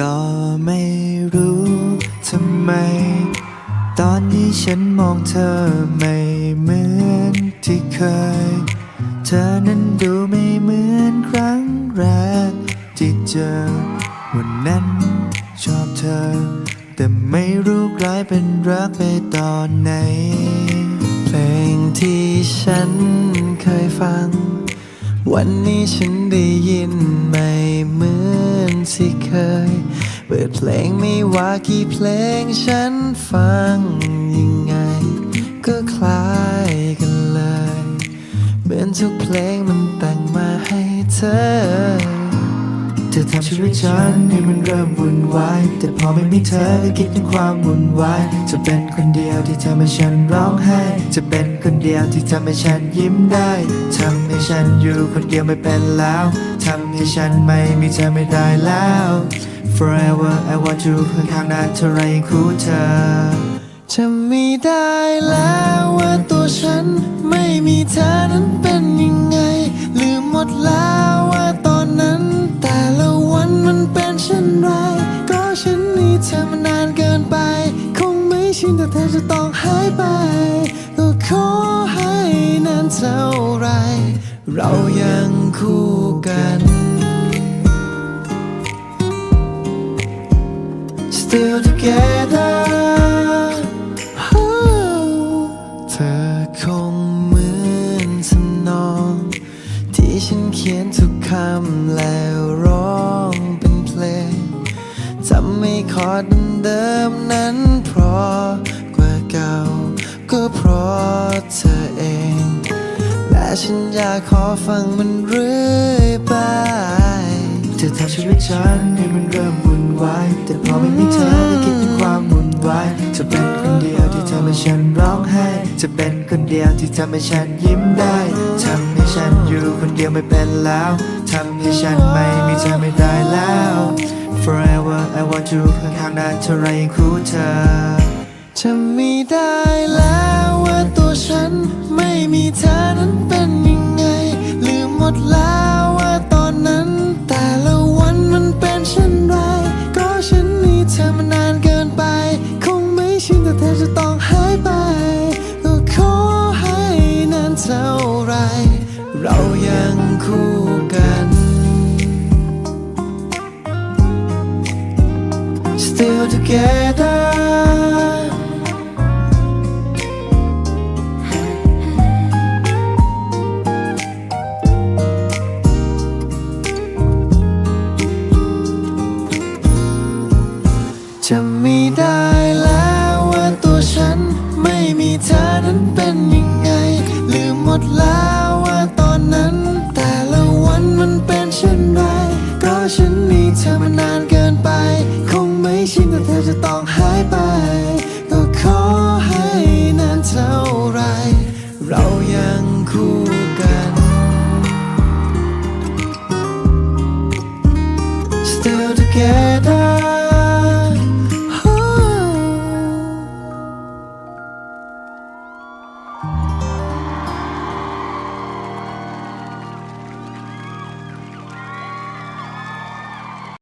ก็ไม่รู้ทำไม ตอนนี้ฉันมองเธอไม่เหมือนที่เคย เธอนั้นดูไม่เหมือนครั้งแรกที่เจอ วันนั้นชอบเธอ แต่ไม่รู้กลายเป็นรักไปตอนไหน เพลงที่ฉันเคยฟัง วันนี้ฉันได้ยิน ที่เคย เปิดเพลงไม่ว่ากี่เพลงฉันฟังยังไง ก็คล้ายกันเลย เหมือนทุกเพลงมันแต่งมาให้เธอเธอทำชีวิตฉันให้มันเริ่มวุ่นวาย แต่พอไม่มีเธอก็คิดถึงความวุ่นวาย จะเป็นคนเดียวที่ทำให้ฉันร้องไห้ จะเป็นคนเดียวที่ทำให้ฉันยิ้มได้ ทำให้ฉันอยู่คนเดียวไม่เป็นแล้ว ทำให้ฉันไม่มีเธอไม่ได้แล้ว Forever I want you ข้างๆนานเท่าไรคู่เธอจะไม่ได้แล้วว่าตัวฉันไม่มีเธอนั้นเป็นยังไง ลืมหมดแล้วว่าตอนนั้น แต่ละวันมันเป็นเช่นไร ก็ฉันมีเธอมานานเกินไป คงไม่ชินแต่เธอจะต้องหายไป ก็ขอให้นานเท่า เรายังคู่กัน Still together เธอคงเหมือนทำนอง ที่ฉันเขียนทุกคำแล้วร้องเป็นเพลงทำให้คอร์ดเดิมนั้นเพราะกว่าเก่า ก็เพราะเธอ ฉันอยากขอฟังมันเรื่อยไปเธอทำชีวิตฉันให้มันเริ่มวุ่นวายแต่พอไม่มีเธอก็คิดถึงความวุ่นวายจะเป็นคนเดียวที่ทำให้ฉันร้องไห้จะเป็นคนเดียวที่ทำให้ฉันยิ้มได้ทำให้ฉันอยู่คนเดียวไม่เป็นแล้วทำให้ฉันไม่มีเธอไม่ได้แล้ว Forever I want you ข้างๆนานเท่าไรยังคู่เธอจะไม่ได้แล้วว่าตัวฉันไม่ มีเธอนั้นเป็นยังไง ลืมหมดแล้วว่าตอนนั้น แต่ละวันมันเป็นเช่นไร ก็ฉันมีเธอมานานเกินไป คงไม่ชินแต่เธอจะต้องหายไป ก็ขอให้นานเท่าไร เรายังคู่กัน Still together จะไม่ได้แล้วว่าตัวฉันไม่มีเธอนั้นเป็นยังไง ลืมหมดแล้วว่าตอนนั้น แต่ละวันมันเป็นเช่นไรก็ฉันมีเธอมานานเกินไป คงไม่ชินแต่เธอจะต้องหายไป ก็ขอให้นานเท่าไร เรายังคู่